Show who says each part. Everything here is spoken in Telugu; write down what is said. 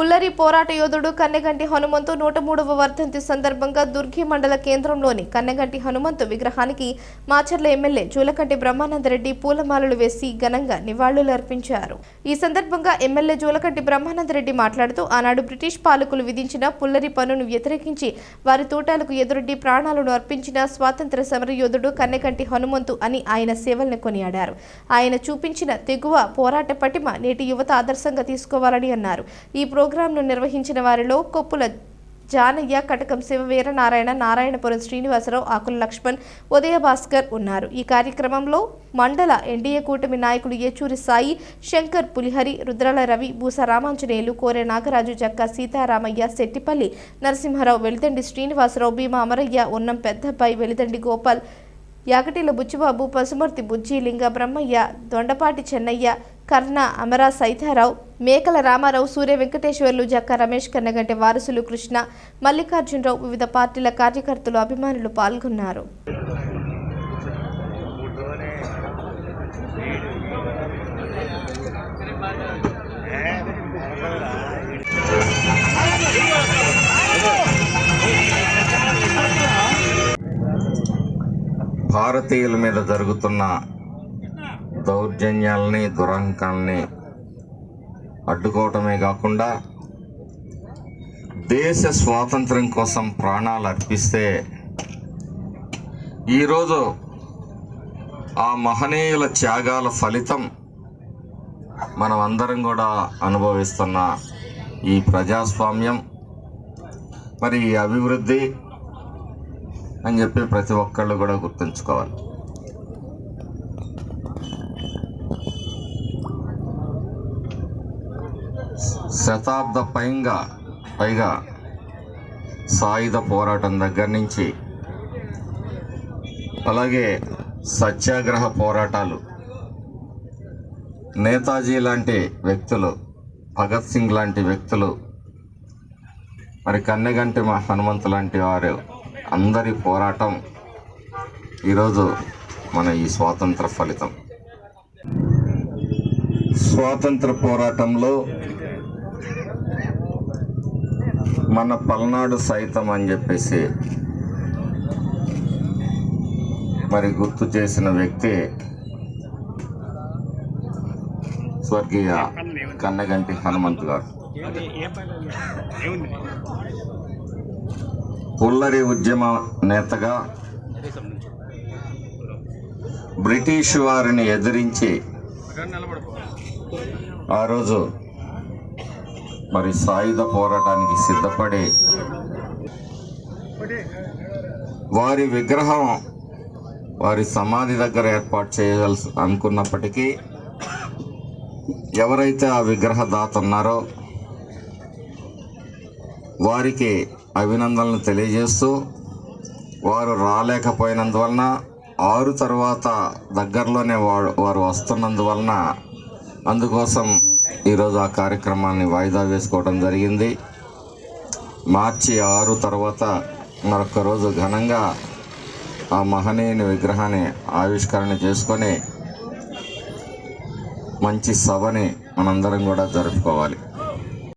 Speaker 1: పుల్లరి పోరాట యోధుడు కన్నెగంటి హనుమంతు నూట మూడవ వర్ధంతి సందర్భంగా దుర్గి మండల కేంద్రంలోని కన్నెగంటి హనుమంతు విగ్రహానికి మాచర్ల ఎమ్మెల్యే జూలకంటి బ్రహ్మానందరెడ్డి పూలమాలలు వేసి ఘనంగా నివాళులు అర్పించారు ఈ సందర్భంగా ఎమ్మెల్యే జూలకంటి బ్రహ్మానందరెడ్డి మాట్లాడుతూ ఆనాడు బ్రిటిష్ పాలకులు విధించిన పుల్లరి పనును వ్యతిరేకించి వారి తోటాలకు ఎదురొడ్డి ప్రాణాలను అర్పించిన స్వాతంత్ర సమరయోధుడు కన్నెగంటి హనుమంతు అని ఆయన సేవల్ని కొనియాడారు. ఆయన చూపించిన తెగువ పోరాట పటిమ నేటి యువత ఆదర్శంగా తీసుకోవాలని అన్నారు. ఈ ప్రోగ్రాంను నిర్వహించిన వారిలో కొప్పుల జానయ్య కటకం శివవీర నారాయణ నారాయణపురం శ్రీనివాసరావు ఆకుల లక్ష్మణ్ ఉదయ భాస్కర్ ఉన్నారు. ఈ కార్యక్రమంలో మండల ఎన్డీఏ కూటమి నాయకులు ఏచూరి సాయి శంకర్ పులిహరి రుద్రాల రవి బూస రామాంజనేయులు కోరె నాగరాజు జక్క సీతారామయ్య శెట్టిపల్లి నరసింహారావు వెలిదండి శ్రీనివాసరావు భీమా అమరయ్య ఉన్నం పెద్దబ్బాయి వెలిదండి గోపాల్ యాగటిల బుచ్చిబాబు పసుమర్తి బుజ్జి లింగ బ్రహ్మయ్య దొండపాటి చెన్నయ్య కర్ణ అమరా సైతారావు మేకల రామారావు సూర్య వెంకటేశ్వర్లు జక్క రమేష్ కన్నగంటి వారసులు కృష్ణ మల్లికార్జునరావు వివిధ పార్టీల కార్యకర్తలు అభిమానులు పాల్గొన్నారు.
Speaker 2: భారతీయుల మీద జరుగుతున్న దౌర్జన్యాలని దురంకాలని అడ్డుకోవటమే కాకుండా దేశ స్వాతంత్రం కోసం ప్రాణాలు అర్పిస్తే ఈరోజు ఆ మహనీయుల త్యాగాల ఫలితం మనం అందరం కూడా అనుభవిస్తున్న ఈ ప్రజాస్వామ్యం మరి ఈ అభివృద్ధి అని చెప్పి ప్రతి ఒక్కళ్ళు కూడా గుర్తుంచుకోవాలి. శతాబ్ద పైగా పైగా సాయుధ పోరాటం దగ్గర నుంచి అలాగే సత్యాగ్రహ పోరాటాలు నేతాజీ లాంటి వ్యక్తులు భగత్ సింగ్ లాంటి వ్యక్తులు మరి కన్నెగంటి మా హనుమంతు లాంటి వారు అందరి పోరాటం ఈరోజు మన ఈ స్వాతంత్ర ఫలితం. స్వాతంత్ర పోరాటంలో మన పల్నాడు సైతం అని చెప్పేసి మరి గుర్తు చేసిన వ్యక్తి స్వర్గీయ కన్నగంటి హనుమంత్ గారు. పుల్లరి ఉద్యమ నేతగా బ్రిటిష్ వారిని ఎదిరించి ఆ రోజు మరి సాయుధ పోరాటానికి సిద్ధపడి వారి విగ్రహం వారి సమాధి దగ్గర ఏర్పాటు చేయాల్సి అనుకున్నప్పటికీ ఎవరైతే ఆ విగ్రహ దాత ఉన్నారో వారికి అభినందనలు తెలియజేస్తూ వారు రాలేకపోయినందువలన ఆరు తర్వాత దగ్గరలోనే వారు వారు వస్తున్నందువలన అందుకోసం ఈరోజు ఆ కార్యక్రమాన్ని వాయిదా వేసుకోవడం జరిగింది. మార్చి ఆరు తర్వాత మరొక రోజు ఘనంగా ఆ మహనీయుని విగ్రహాన్ని ఆవిష్కరణ చేసుకొని మంచి సభని మనందరం కూడా జరుపుకోవాలి.